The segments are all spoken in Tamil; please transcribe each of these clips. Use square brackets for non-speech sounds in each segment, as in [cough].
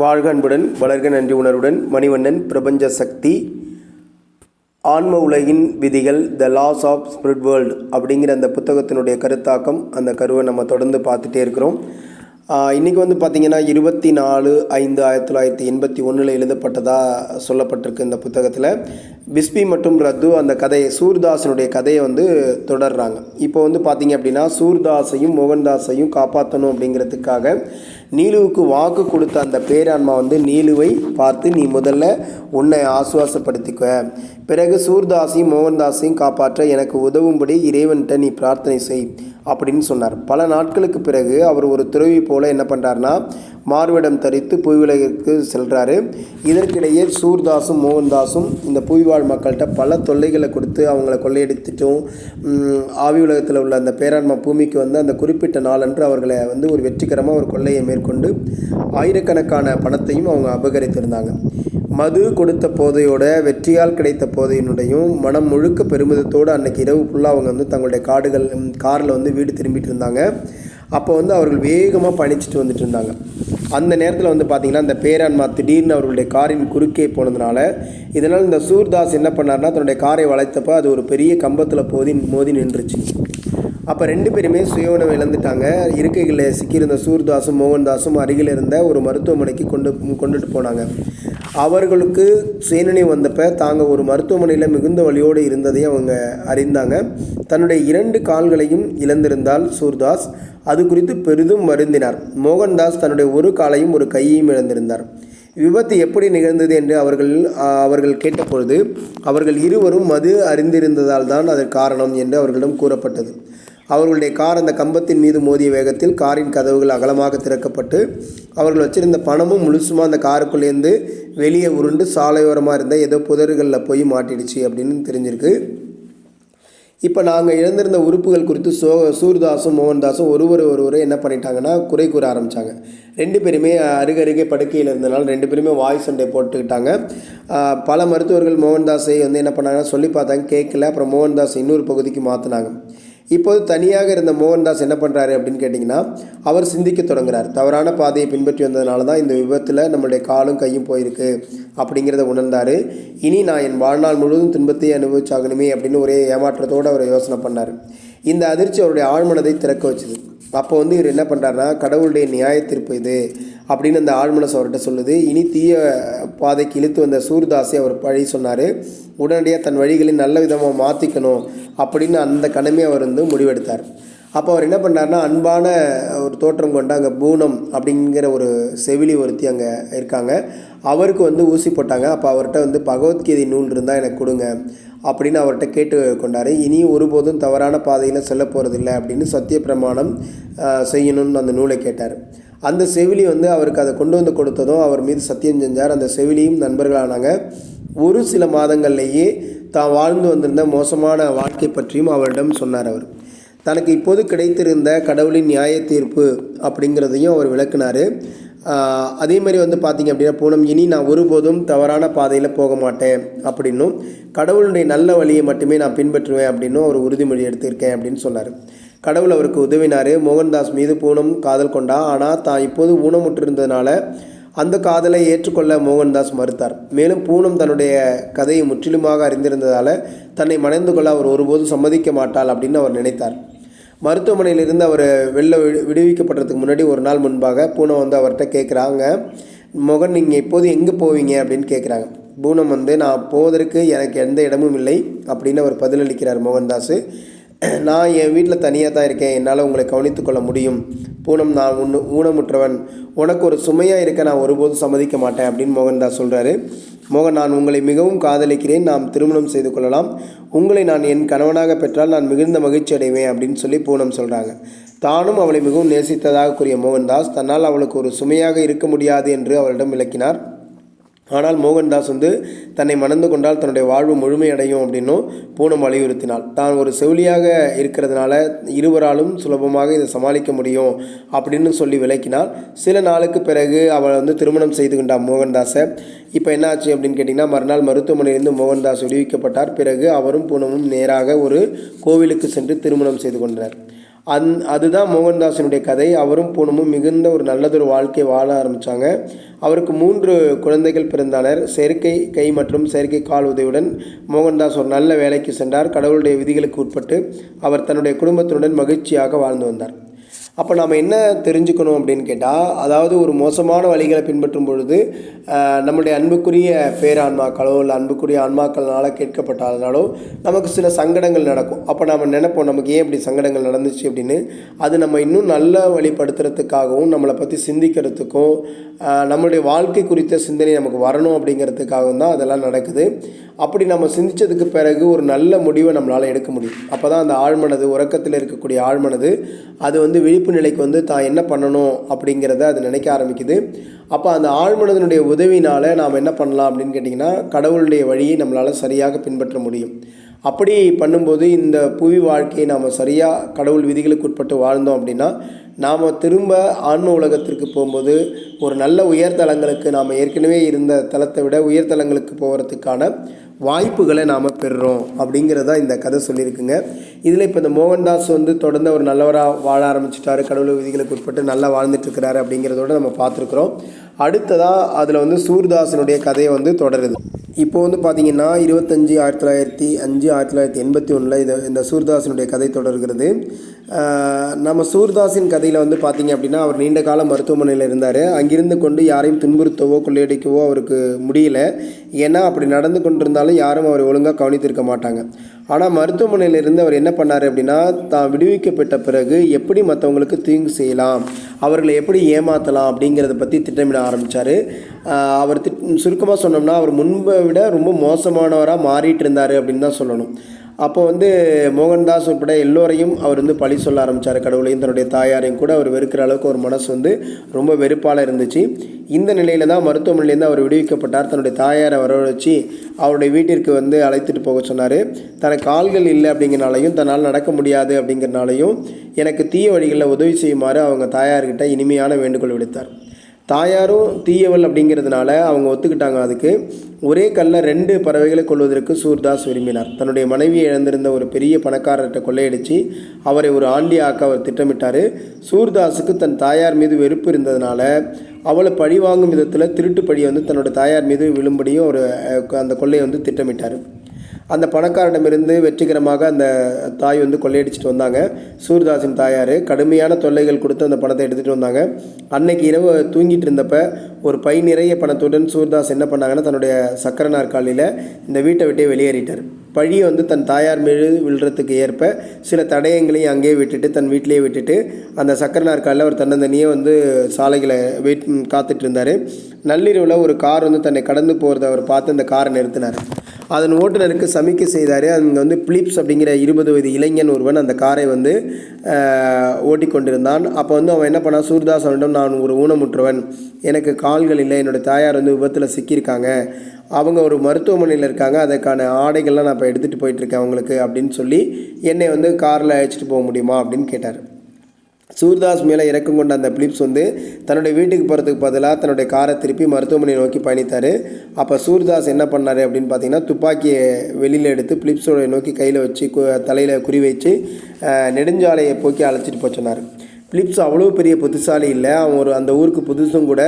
வாழ்க அன்புடன் வளர்க நன்றி உணர்வுடன் மணிவண்ணன் பிரபஞ்ச சக்தி ஆன்ம உலகின் விதிகள் the laws of spirit world அப்படிங்கிற அந்த புத்தகத்தினுடைய கருத்தாக்கம் அந்த கருவை நம்ம தொடர்ந்து பார்த்துட்டே இருக்கிறோம். இன்றைக்கி வந்து பார்த்திங்கன்னா இருபத்தி நாலு ஐந்து ஆயிரத்தி தொள்ளாயிரத்தி எண்பத்தி ஒன்றில் எழுதப்பட்டதாக சொல்லப்பட்டிருக்கு இந்த புத்தகத்தில். பிஸ்பி மற்றும் ரத்து அந்த கதையை சூர்தாசனுடைய கதையை வந்து தொடர்றாங்க. இப்போ வந்து பார்த்திங்க அப்படின்னா சூர்தாஸையும் மோகன்தாஸையும் காப்பாற்றணும் அப்படிங்கிறதுக்காக நீலுவுக்கு வாக்கு கொடுத்த அந்த பேரான்மா வந்து நீலுவை பார்த்து நீ முதல்ல உன்னை ஆசுவாசப்படுத்திக்க. பிறகு சூர்தாஸையும் மோகன்தாஸையும் காப்பாற்ற எனக்கு உதவும்படி இறைவன்கிட்ட நீ பிரார்த்தனை செய். அப்படின்னு சொன்னார். பல நாட்களுக்கு பிறகு அவர் ஒரு துறவி போல என்ன பண்ணுறாருனா மார்விடம் தரித்து புவியுலகிற்கு செல்கிறாரு இதற்கிடையே சூர்தாஸும் மோகன்தாஸும் இந்த புவிவாழ் மக்கள்கிட்ட பல தொல்லைகளை கொடுத்து அவங்கள கொள்ளையடித்துட்டும் ஆவி உலகத்தில் உள்ள அந்த பேரான்மா பூமிக்கு வந்து அந்த குறிப்பிட்ட நாளன்று அவர்களை வந்து ஒரு வெற்றிகரமாக ஒரு கொள்ளையை மேற்கொண்டு ஆயிரக்கணக்கான பணத்தையும் அவங்க அபகரித்திருந்தாங்க. மது கொடுத்த போதையோட வெற்றியால் கிடைத்த போதையினுடையும் மனம் முழுக்க பெருமிதத்தோடு அன்னைக்கு இரவு ஃபுல்லாக அவங்க வந்து தங்களுடைய காடுகள் காரில் வந்து வீடு திரும்பிட்டு இருந்தாங்க. அப்போ வந்து அவர்கள் வேகமாக பயணிச்சுட்டு வந்துட்டு இருந்தாங்க. அந்த நேரத்தில் வந்து பார்த்திங்கன்னா அந்த பேரான்மா திடீர்னு அவர்களுடைய காரின் குறுக்கே போனதுனால இதனால் இந்த சூர்தாஸ் என்ன பண்ணார்னா தன்னுடைய காரை வளைத்தப்போ அது ஒரு பெரிய கம்பத்தில் போதி மோதி நின்றுச்சு. அப்போ ரெண்டு பேருமே சுயவுணவு இழந்துட்டாங்க. இருக்கைகளில் சிக்கியிருந்த சூர்தாஸும் மோகன்தாஸும் அருகில் இருந்த ஒரு மருத்துவமனைக்கு கொண்டு கொண்டுட்டு போனாங்க. அவர்களுக்கு சுயநினைவு வந்தப்போ தாங்கள் ஒரு மருத்துவமனையில் மிகுந்த வழியோடு இருந்ததை அவங்க அறிந்தாங்க. தன்னுடைய இரண்டு கால்களையும் இழந்திருந்தால் சூர்தாஸ் அது குறித்து பெரிதும் வருந்தினார். மோகன்தாஸ் தன்னுடைய ஒரு காலையும் ஒரு கையையும் இழந்திருந்தார். விபத்து எப்படி நிகழ்ந்தது என்று அவர்கள் அவர்கள் கேட்டபொழுது அவர்கள் இருவரும் மது அறிந்திருந்ததால் தான் அதற்கு காரணம் என்று அவர்களிடம் கூறப்பட்டது. அவர்களுடைய கார் அந்த கம்பத்தின் மீது மோதிய வேகத்தில் காரின் கதவுகள் அகலமாக திறக்கப்பட்டு அவர்கள் வச்சிருந்த பணமும் முழுசுமாக அந்த காருக்குள்ளேருந்து வெளியே உருண்டு சாலையோரமாக இருந்த ஏதோ புதர்களில் போய் மாட்டிடுச்சு அப்படின்னு தெரிஞ்சிருக்கு. இப்போ நாங்கள் இழந்திருந்த உறுப்புகள் குறித்து சோ சூர்தாஸும் மோகன்தாஸும் ஒருவர் ஒருவரும் என்ன பண்ணிட்டாங்கன்னா குறை கூற ஆரம்பித்தாங்க ரெண்டு பேருமே அருகருகே படுக்கையில் இருந்தனால ரெண்டு பேருமே வாய் சண்டை போட்டுக்கிட்டாங்க. பல மருத்துவர்கள் மோகன்தாஸை வந்து என்ன பண்ணாங்கன்னா சொல்லி பார்த்தாங்க கேட்கல. அப்புறம் மோகன்தாஸ் இன்னொரு பகுதிக்கு மாற்றினாங்க இப்போது தனியாக இருந்த மோகன்தாஸ் என்ன பண்ணுறாரு அப்படின்னு கேட்டிங்கன்னா அவர் சிந்திக்க தொடங்குறார். தவறான பாதையை பின்பற்றி வந்ததுனால தான் இந்த விபத்தில் நம்மளுடைய காலும் கையும் போயிருக்கு அப்படிங்கிறத உணர்ந்தார். இனி நான் என் வாழ்நாள் முழுவதும் துன்பத்தை அனுபவிச்சாகணுமே அப்படின்னு ஒரே ஏமாற்றத்தோடு அவர் யோசனை பண்ணார். இந்த அதிர்ச்சி அவருடைய ஆழ்மனதை திறக்க வச்சுது. அப்போ வந்து இவர் என்ன பண்ணுறாருனா கடவுளுடைய நியாய தீர்ப்பு இது. அப்படின்னு அந்த ஆழ்மனசு அவர்கிட்ட சொல்லுது. இனி தீய பாதைக்கு இழுத்து வந்த சூர்தாஸை அவர் பழி சொன்னார். உடனடியாக தன் வழிகளை நல்ல விதமாக மாற்றிக்கணும் அப்படின்னு அந்த கடமையை அவர் வந்து முடிவெடுத்தார். அப்போ அவர் என்ன பண்ணார்னா அன்பான ஒரு தோற்றம் கொண்ட அங்கே பூனம் அப்படிங்கிற ஒரு செவிலி ஒருத்தி அங்கே இருக்காங்க. அவருக்கு வந்து ஊசி போட்டாங்க. அப்போ அவர்கிட்ட வந்து பகவத்கீதை நூல் இருந்தால் எனக்கு கொடுங்க அப்படின்னு அவர்கிட்ட கேட்டு கொண்டார். இனி ஒருபோதும் தவறான பாதையில் செல்ல போகிறதில்ல அப்படின்னு சத்திய பிரமாணம் செய்யணும்னு அந்த நூலை கேட்டார். அந்த செவிலி வந்து அவருக்கு அதை கொண்டு வந்து கொடுத்ததும் அவர் மீது சத்தியம் செஞ்சார். அந்த செவிலியும் நண்பர்களானாங்க. ஒரு சில மாதங்கள்லேயே தான் வாழ்ந்து வந்திருந்த மோசமான வாழ்க்கை பற்றியும் அவரிடம் சொன்னார் அவர். தனக்கு இப்போது கிடைத்திருந்த கடவுளின் நியாய தீர்ப்பு அப்படிங்கிறதையும் அவர் விளக்குனார். அதே மாதிரி வந்து பார்த்திங்க அப்படின்னா பூனம் இனி நான் ஒருபோதும் தவறான பாதையில் போக மாட்டேன் அப்படின்னும் கடவுளுடைய நல்ல வழியை மட்டுமே நான் பின்பற்றுவேன் அப்படின்னும் அவர் உறுதிமொழி எடுத்திருக்கேன் அப்படின்னு சொன்னார். கடவுள் அவருக்கு உதவினார். மோகன்தாஸ் மீது பூனம் காதல் கொண்டா. ஆனால் தான் இப்போது ஊனமுற்றிருந்ததுனால அந்த காதலை ஏற்றுக்கொள்ள மோகன்தாஸ் மறுத்தார். மேலும் பூனம் தன்னுடைய கதையை முற்றிலுமாக அறிந்திருந்ததால் தன்னை மணந்து கொள்ள அவர் ஒருபோதும் சம்மதிக்க மாட்டாள் அப்படின்னு அவர் நினைத்தார். மருத்துவமனையிலிருந்து அவர் வெளில விடு விடுவிக்கப்படுறதுக்கு முன்னாடி ஒரு நாள் முன்பாக பூனம் வந்து அவர்கிட்ட கேட்குறாங்க மோகன் நீங்கள் இப்போது எங்கே போவீங்க? அப்படின்னு கேட்குறாங்க. பூனம் வந்து நான் போவதற்கு எனக்கு எந்த இடமும் இல்லை அப்படின்னு அவர் பதிலளிக்கிறார் மோகன்தாஸ் [clears throat] நான் என் வீட்டில் தனியாக தான் இருக்கேன் என்னால் உங்களை கவனித்துக்கொள்ள முடியும். பூனம் நான் உன்னு ஊனமுற்றவன். உனக்கு ஒரு சுமையாக இருக்க நான் ஒருபோதும் சம்மதிக்க மாட்டேன் அப்படின்னு மோகன்தாஸ் சொல்கிறாரு மோகன் நான் உங்களை மிகவும் காதலிக்கிறேன். நாம் திருமணம் செய்து கொள்ளலாம். உங்களை நான் என் கணவனாக பெற்றால் நான் மிகுந்த மகிழ்ச்சி அடைவேன் அப்படின்னு சொல்லி பூனம் சொல்கிறாங்க தானும் அவளை மிகவும் நேசித்ததாக கூறிய மோகன்தாஸ் தன்னால் அவளுக்கு ஒரு சுமையாக இருக்க முடியாது என்று அவளிடம் விளக்கினார். ஆனால் மோகன்தாஸ் வந்து தன்னை மணந்து கொண்டால் தன்னுடைய வாழ்வு முழுமையடையும் அப்படின்னும் பூனம் வலியுறுத்தினாள். தான் ஒரு செவிலியாக இருக்கிறதுனால இருவராலும் சுலபமாக இதை சமாளிக்க முடியும் அப்படின்னு சொல்லி விளக்கினாள். சில நாளுக்கு பிறகு அவள் வந்து திருமணம் செய்து கொண்டாள் மோகன்தாஸை இப்போ என்ன ஆச்சு அப்படின்னு கேட்டிங்கன்னா மறுநாள் மருத்துவமனையிலிருந்து மோகன்தாஸ் விடுவிக்கப்பட்டார். பிறகு அவரும் பூனமும் நேராக ஒரு கோவிலுக்கு சென்று திருமணம் செய்து கொண்டனர். அந் அதுதான் மோகன்தாஸினுடைய கதை. அவரும் பூனமும் மிகுந்த ஒரு நல்லதொரு வாழ்க்கை வாழ ஆரம்பித்தாங்க அவருக்கு மூன்று குழந்தைகள் பிறந்தனர். செயற்கை கை மற்றும் செயற்கை கால் உதவியுடன் மோகன்தாஸ் ஒரு நல்ல வேலைக்கு சென்றார். கடவுளுடைய விதிகளுக்கு உட்பட்டு அவர் தன்னுடைய குடும்பத்தினுடன் மகிழ்ச்சியாக வாழ்ந்து வந்தார். அப்போ நாம் என்ன தெரிஞ்சுக்கணும் அப்படின்னு கேட்டால் அதாவது ஒரு மோசமான வழிகளை பின்பற்றும் பொழுது நம்முடைய அன்புக்குரிய பேரான்மாக்களோ இல்லை அன்புக்குரிய ஆன்மாக்கள்னால கேட்கப்பட்டாலோ நமக்கு சில சங்கடங்கள் நடக்கும். அப்போ நம்ம நினைப்போம் நமக்கு ஏன் இப்படி சங்கடங்கள் நடந்துச்சு அப்படின்னு. அது நம்ம இன்னும் நல்ல வழிப்படுத்துறதுக்காகவும் நம்மளை பற்றி சிந்திக்கிறதுக்கும் நம்மளுடைய வாழ்க்கை குறித்த சிந்தனை நமக்கு வரணும் அப்படிங்கிறதுக்காகவும் தான் அதெல்லாம் நடக்குது. அப்படி நம்ம சிந்திச்சதுக்கு பிறகு ஒரு நல்ல முடிவை நம்மளால் எடுக்க முடியும். அப்போ தான் அந்த ஆழ்மனது உறக்கத்தில் இருக்கக்கூடிய ஆழ்மனது அது வந்து விழிப்பு நிலைக்கு வந்து தான் என்ன பண்ணணும் அப்படிங்கிறத அது நினைக்க ஆரம்பிக்குது. அப்போ அந்த ஆழ்மனதனுடைய உதவினால் நாம் என்ன பண்ணலாம் அப்படின்னு கேட்டிங்கன்னா கடவுளுடைய வழியை நம்மளால் சரியாக பின்பற்ற முடியும். அப்படி பண்ணும்போது இந்த புவி வாழ்க்கையை நாம் சரியாக கடவுள் விதிகளுக்கு உட்பட்டு வாழ்ந்தோம் அப்படின்னா நாம் திரும்ப ஆன்ம உலகத்திற்கு போகும்போது ஒரு நல்ல உயர்தலங்களுக்கு நாம் ஏற்கனவே இருந்த தளத்தை விட உயர்தலங்களுக்கு போகிறதுக்கான வாய்ப்புகளை நாம் பெறுறோம் அப்படிங்கிறதா இந்த கதை சொல்லியிருக்குங்க. இதில் இப்போ இந்த மோகன்தாஸ் வந்து தொடர்ந்து ஒரு நல்லவராக வாழ ஆரம்பிச்சிட்டாரு கடவுள் விதிகளுக்கு உட்பட்டு நல்லா வாழ்ந்துட்டுருக்கிறாரு அப்படிங்கிறதோட நம்ம பார்த்துருக்குறோம். அடுத்ததாக அதில் வந்து சூர்தாசனுடைய கதையை வந்து தொடருது. இப்போ வந்து பார்த்திங்கன்னா இருபத்தஞ்சி ஆயிரத்தி தொள்ளாயிரத்தி அஞ்சு ஆயிரத்தி தொள்ளாயிரத்தி எண்பத்தி ஒன்றில் இது இந்த சூர்தாசனுடைய கதை தொடர்கிறது. நம்ம சூர்தாஸின் கதையில் வந்து பார்த்தீங்க அப்படின்னா அவர் நீண்ட காலம் மருத்துவமனையில் இருந்தார். அங்கிருந்து கொண்டு யாரையும் துன்புறுத்தவோ கொள்ளையடிக்கவோ அவருக்கு முடியல. ஏன்னா அப்படி நடந்து கொண்டிருந்தாலும் யாரும் அவரை ஒழுங்காக கவனித்திருக்க மாட்டாங்க. ஆனால் மருத்துவமனையில் இருந்து அவர் என்ன பண்ணார் அப்படின்னா தான் விடுவிக்கப்பட்ட பிறகு எப்படி மற்றவங்களுக்கு தீங்கு செய்யலாம் அவர்களை எப்படி ஏமாற்றலாம் அப்படிங்கிறத பற்றி திட்டமிட ஆரம்பித்தார் அவர் திட் சுருக்கமாக சொன்னோம்னா அவர் முன்பை விட ரொம்ப மோசமானவராக மாறிட்டு இருந்தார் அப்படின்னு தான் சொல்லணும். அப்போ வந்து மோகன்தாஸ் உட்பட எல்லோரையும் அவர் வந்து பழி சொல்ல ஆரம்பித்தார் கடவுளையும் தன்னுடைய தாயாரையும் கூட அவர் வெறுக்கிற அளவுக்கு ஒரு மனசு வந்து ரொம்ப வெறுப்பால் இருந்துச்சு. இந்த நிலையில் தான் மருத்துவமனையிலேருந்து அவர் விடுவிக்கப்பட்டார். தன்னுடைய தாயாரை வரவழைச்சி அவருடைய வீட்டிற்கு வந்து அழைத்துட்டு போக சொன்னார். தனக்கு கால்கள் இல்லை அப்படிங்கிறனாலையும் தன்னால் நடக்க முடியாது அப்படிங்கிறனாலையும் எனக்கு தீய வழிகளில் உதவி செய்யுமாறு அவங்க தாயார்கிட்ட இனிமையான வேண்டுகோள் விடுத்தார். தாயாரும் தீயவள் அப்படிங்கிறதுனால அவங்க ஒத்துக்கிட்டாங்க அதுக்கு. ஒரே கல்ல ரெண்டு பறவைகளை கொள்வதற்கு சூர்தாஸ் விரும்பினார். தன்னுடைய மனைவியை இழந்திருந்த ஒரு பெரிய பணக்காரர்கிட்ட கொள்ளையடித்து அவரை ஒரு ஆண்டியாக்க அவர் திட்டமிட்டார். சூர்தாஸுக்கு தன் தாயார் மீது வெறுப்பு இருந்ததுனால அவளை பழி வாங்கும் விதத்தில் திருட்டு பழியை வந்து தன்னோட தாயார் மீது விழும்படியும் ஒரு அந்த கொள்ளையை வந்து திட்டமிட்டார். அந்த பணக்காரனிடமிருந்து வெற்றிகரமாக அந்த தாய் வந்து கொள்ளையடிச்சிட்டு வந்தாங்க. சூர்தாஸின் தாயார் கடுமையான தொல்லைகள் கொடுத்து அந்த பணத்தை எடுத்துகிட்டு வந்தாங்க. அன்னைக்கு இரவு தூங்கிட்டு இருந்தப்ப ஒரு பை நிறைய பணத்துடன் சூர்தாஸ் என்ன பண்ணாங்கன்னா தன்னுடைய சக்கர நாற்காலியில் இந்த வீட்டை விட்டே வெளியேறிட்டார். பழியை வந்து தன் தாயார் மீது விழுறதுக்கு ஏற்ப சில தடயங்களையும் அங்கேயே விட்டுட்டு தன் வீட்டிலேயே விட்டுட்டு அந்த சக்கர நாற்காலில் அவர் தன்னந்தனியே வந்து சாலைகளை வெயிட் காத்துட்டு இருந்தார். நள்ளிரவில் ஒரு கார் வந்து தன்னை கடந்து போகிறத அவர் பார்த்து அந்த காரை நிறுத்தினார். அதன் ஓட்டுநருக்கு சமிக்கை செய்தார். அங்கே வந்து பிலிப்ஸ் அப்படிங்கிற இருபது வயது இளைஞன் ஒருவன் அந்த காரை வந்து ஓட்டிக்கொண்டிருந்தான். அப்போ வந்து அவன் என்ன பண்ணான்? சூர்தாஸ் அவனிடம் நான் ஒரு ஊனமுற்றவன். எனக்கு கால்கள் இல்லை. என்னோட தாயார் வந்து விபத்தில் சிக்கியிருக்காங்க. அவங்க ஒரு மருத்துவமனையில் இருக்காங்க. அதற்கான ஆடைகள்லாம் நான் இப்போ எடுத்துகிட்டு போயிட்டுருக்கேன் அவங்களுக்கு அப்படின்னு சொல்லி என்னை வந்து காரில் அழைச்சிட்டு போக முடியுமா அப்படின்னு கேட்டார். சூர்தாஸ் மேலே இறக்கம் கொண்ட அந்த பிலிப்ஸ் வந்து தன்னுடைய வீட்டுக்கு போகிறதுக்கு பதிலாக தன்னுடைய காரை திருப்பி மருத்துவமனையை நோக்கி பயணித்தார். அப்போ சூர்தாஸ் என்ன பண்ணார் அப்படின்னு பார்த்தீங்கன்னா துப்பாக்கியை வெளியில் எடுத்து பிலிப்ஸோட நோக்கி கையில் வச்சு தலையில் குறி வச்சு நெடுஞ்சாலையை போக்கி அழைச்சிட்டு போச்சுனார் சொன்னார். பிலிப்ஸ் அவ்வளோ பெரிய புத்திசாலி இல்லை. அவன் ஒரு அந்த ஊருக்கு புதுசும் கூட.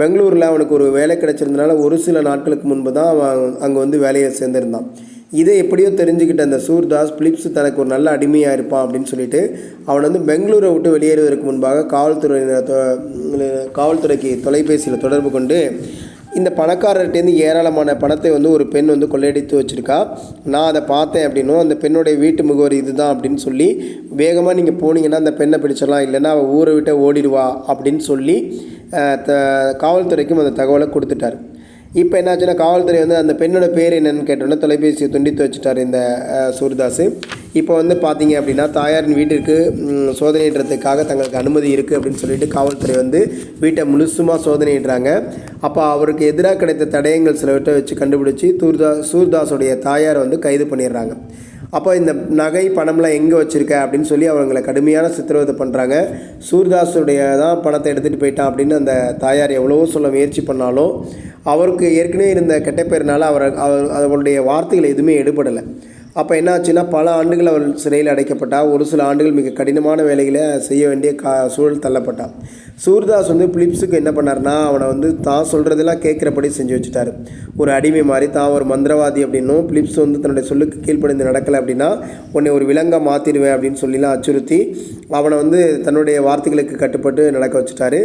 பெங்களூரில் அவனுக்கு ஒரு வேலை கிடைச்சிருந்தனால ஒரு சில நாட்களுக்கு முன்பு தான் அவன் அங்கே வந்து வேலையை சேர்ந்திருந்தான். இதை எப்படியோ தெரிஞ்சுக்கிட்ட அந்த சூர்தாஸ் பிலிப்ஸ் தனக்கு ஒரு நல்ல அடிமையாக இருப்பான் அப்படின்னு சொல்லிட்டு அவன் வந்து பெங்களூரை விட்டு வெளியேறுவதற்கு முன்பாக காவல்துறையினர் காவல்துறைக்கு தொலைபேசியில் தொடர்பு கொண்டு இந்த பணக்காரர்கிட்டேருந்து ஏராளமான பணத்தை வந்து ஒரு பெண் வந்து கொள்ளையடித்து வச்சுருக்கா. நான் அதை பார்த்தேன் அப்படின்னும் அந்த பெண்ணுடைய வீட்டு முகவரி இதுதான் அப்படின்னு சொல்லி வேகமாக நீங்கள் போனீங்கன்னா அந்த பெண்ணை பிடிச்சிடலாம் இல்லைன்னா அவள் ஊரை விட்டு ஓடிடுவா அப்படின்னு சொல்லி த காவல்துறைக்கும் அந்த தகவலை கொடுத்துட்டார். இப்போ என்னாச்சுன்னா காவல்துறை வந்து அந்த பெண்ணோட பேர் என்னென்னு கேட்டோன்னா தொலைபேசியை துண்டித்து வச்சுட்டார் இந்த அஹ், சூர்தாஸ் இப்போ வந்து பார்த்தீங்க அப்படின்னா தாயாரின் வீட்டிற்கு சோதனையிடுறதுக்காக தங்களுக்கு அனுமதி இருக்குது அப்படின்னு சொல்லிட்டு காவல்துறை வந்து வீட்டை முழுசுமாக சோதனையிடுறாங்க. அப்போ அவருக்கு எதிராக கிடைத்த தடயங்கள் சிலவற்றை வச்சு கண்டுபிடிச்சி தூர்தா சூர்தாஸுடைய தாயார் வந்து கைது பண்ணிடுறாங்க. அப்போ இந்த நகை பணம்லாம் எங்கே வச்சுருக்க அப்படின்னு சொல்லி அவங்களை கடுமையான சித்திரவதை பண்ணுறாங்க சூர்தாஸுடைய தான் பணத்தை எடுத்துகிட்டு போயிட்டான் அப்படின்னு அந்த தாயார் எவ்வளவோ சொல்ல முயற்சி பண்ணாலும் அவருக்கு ஏற்கனவே இருந்த கெட்ட பேர்னால அவர் அவர் அவருடைய வார்த்தைகள் எதுவுமே எடுபடலை. அப்போ என்ன ஆச்சுன்னா பல ஆண்டுகள் அவள் சிறையில் அடைக்கப்பட்டா. ஒரு சில ஆண்டுகள் மிக கடினமான வேலைகளை செய்ய வேண்டிய கா சூழல் தள்ளப்பட்டான் சூர்தாஸ் வந்து பிலிப்ஸுக்கு என்ன பண்ணார்னா அவனை வந்து தான் சொல்கிறதெல்லாம் கேட்குறபடி செஞ்சு வச்சுட்டாரு. ஒரு அடிமை மாதிரி தான் ஒரு மந்திரவாதி அப்படின்னும் பிலிப்ஸ் வந்து தன்னுடைய சொல்லுக்கு கீழ்ப்படிந்து நடக்கலை அப்படின்னா உன்னை ஒரு விலங்கை மாற்றிடுவேன் அப்படின்னு சொல்லிலாம் அச்சுறுத்தி அவனை வந்து தன்னுடைய வார்த்தைகளுக்கு கட்டுப்பட்டு நடக்க வச்சுட்டாரு.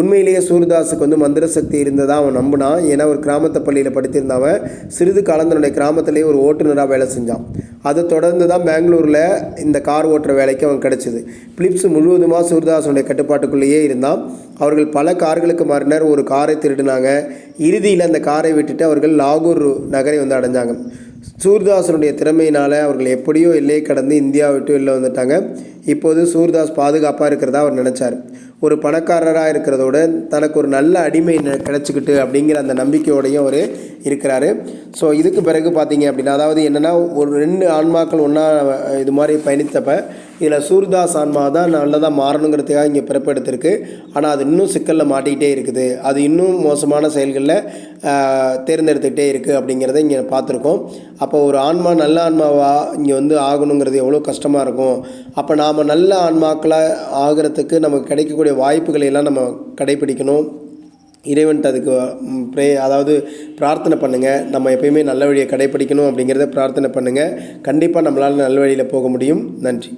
உண்மையிலேயே சூர்தாஸுக்கு வந்து மந்திர சக்தி இருந்ததாக அவன் நம்பினான். ஏன்னா ஒரு கிராமத்து பள்ளியில் படித்திருந்தவன் சிறிது காலம் தன்னுடைய கிராமத்திலேயே ஒரு ஓட்டுநராக வேலை செஞ்சான். அதை தொடர்ந்து தான் பெங்களூரில் இந்த கார் ஓட்டுற வேலைக்கு அவன் கிடச்சிது. பிலிப்ஸ் முழுவதுமாக சூர்தாஸனுடைய கட்டுப்பாட்டுக்குள்ளேயே இருந்தான். அவர்கள் பல கார்களுக்கு மாறினர். ஒரு காரை திருடினாங்க. இறுதியில் அந்த காரை விட்டுட்டு அவர்கள் லாகூர் நகரை வந்து அடைஞ்சாங்க. சூர்தாசனுடைய திறமையினால் அவர்கள் எப்படியோ எல்லையை கடந்து இந்தியா விட்டு வெளில வந்துட்டாங்க. இப்போது சூர்தாஸ் பாதுகாப்பாக இருக்கிறதா அவர் நினச்சார். ஒரு பணக்காரராக இருக்கிறதோட தனக்கு ஒரு நல்ல அடிமை கிடச்சிக்கிட்டு அப்படிங்கிற அந்த நம்பிக்கையோடையும் அவர் இருக்கிறாரு. ஸோ இதுக்கு பிறகு பார்த்தீங்க அப்படின்னா அதாவது என்னென்னா ஒரு ரெண்டு ஆன்மாக்கள் ஒன்றா இது மாதிரி பயணித்தப்ப இதில் சூர்தாஸ் ஆன்மா தான் நல்லதாக மாறணுங்கிறதுக்காக இங்கே பிறப்பெடுத்திருக்கு ஆனால் அது இன்னும் சிக்கலில் மாட்டிக்கிட்டே இருக்குது. அது இன்னும் மோசமான செயல்களில் தேர்ந்தெடுத்துக்கிட்டே இருக்குது அப்படிங்கிறத இங்கே பார்த்துருக்கோம். அப்போ ஒரு ஆன்மா நல்ல ஆன்மாவா இங்கே வந்து ஆகணுங்கிறது எவ்வளோ கஷ்டமாக இருக்கும். அப்போ நாம் நல்ல ஆன்மாக்களாக ஆகிறதுக்கு நமக்கு கிடைக்கக்கூடிய வாய்ப்புகளை எல்லாம் நம்ம கடைப்பிடிக்கணும் இறைவன்ட்டு அதுக்கு ப்ரே அதாவது பிரார்த்தனை பண்ணுங்கள் நம்ம எப்பயுமே நல்ல வழியை கடைப்பிடிக்கணும் அப்படிங்கிறத பிரார்த்தனை பண்ணுங்கள் கண்டிப்பாக நம்மளால் நல்ல வழியில் போக முடியும். நன்றி.